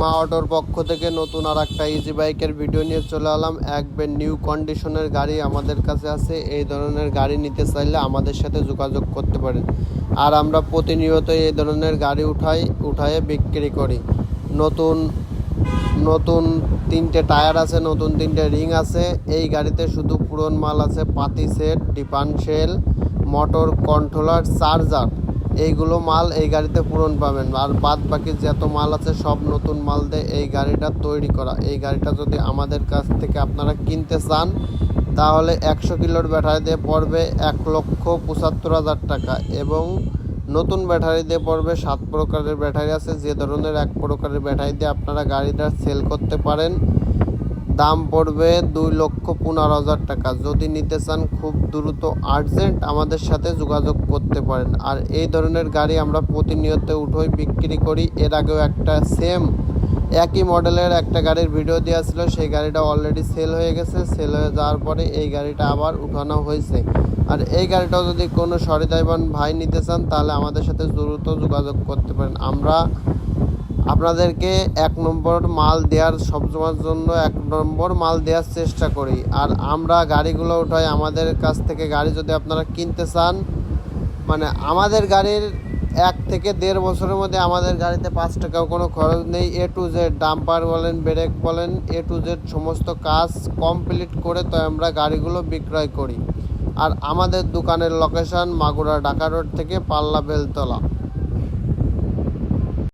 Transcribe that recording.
মা অটোর পক্ষ থেকে নতুন আর একটা ইজি বাইকের ভিডিও নিয়ে চলে এলাম। একবার নিউ কন্ডিশনের গাড়ি আমাদের কাছে আছে। এই ধরনের গাড়ি নিতে চাইলে আমাদের সাথে যোগাযোগ করতে পারেন। আর আমরা প্রতিনিয়ত এই ধরনের গাড়ি উঠাই, উঠায়ে বিক্রি করি। নতুন নতুন তিনটে টায়ার আছে, নতুন তিনটে রিং আছে। এই গাড়িতে শুধু পুরন মাল আছে, পাতি সেট ডিপানশেল মোটর কন্ট্রোলার চার্জার এইগুলো মাল এই গাড়িতে পূরণ পাবেন। আর বাদ বাকি যত মাল আছে, সব নতুন মাল দিয়ে এই গাড়িটা তৈরি করা। এই গাড়িটা যদি আমাদের কাছ থেকে আপনারা কিনতে চান, তাহলে একশো কিলোর ব্যাটারি দিয়ে পড়বে এক লক্ষ পঁচাত্তর হাজার টাকা এবং নতুন ব্যাটারি দিয়ে পড়বে সাত প্রকারের ব্যাটারি আছে। যে ধরনের এক প্রকারের ব্যাটারি দিয়ে আপনারা গাড়িটা সেল করতে পারেন। দাম পড়বে দুই লক্ষ পনেরো হাজার টাকা। যদি নিতে চান, খুব দ্রুত আর্জেন্ট আমাদের সাথে যোগাযোগ করতে পারেন। আর এই ধরনের গাড়ি আমরা প্রতিনিয়ত উঠোই বিক্রি করি। এর আগেও একটা সেম একই মডেলের একটা গাড়ির ভিডিও দেওয়া ছিল। সেই গাড়িটা অলরেডি সেল হয়ে গেছে। সেল হয়ে যাওয়ার পরে এই গাড়িটা আবার উঠানো হয়েছে। আর এই গাড়িটাও যদি কোনো সরিদাইবান ভাই নিতে চান, তাহলে আমাদের সাথে দ্রুত যোগাযোগ করতে পারেন। আমরা আপনাদেরকে এক নম্বর মাল দেওয়ার সবসময়ের জন্য এক নম্বর মাল দেওয়ার চেষ্টা করি। আর আমরা গাড়িগুলো উঠাই, আমাদের কাছ থেকে গাড়ি যদি আপনারা কিনতে চান মানে আমাদের গাড়ির এক থেকে দেড় বছরের মধ্যে আমাদের গাড়িতে পাঁচ টাকাও কোনো খরচ নেই। এ টু জেড ডাম্পার বলেন ব্রেক বলেন এ টু জেড সমস্ত কাজ কমপ্লিট করে তো আমরা গাড়িগুলো বিক্রয় করি। আর আমাদের দোকানের লোকেশন মাগুরা ঢাকা রোড থেকে পাল্লা বেলতলা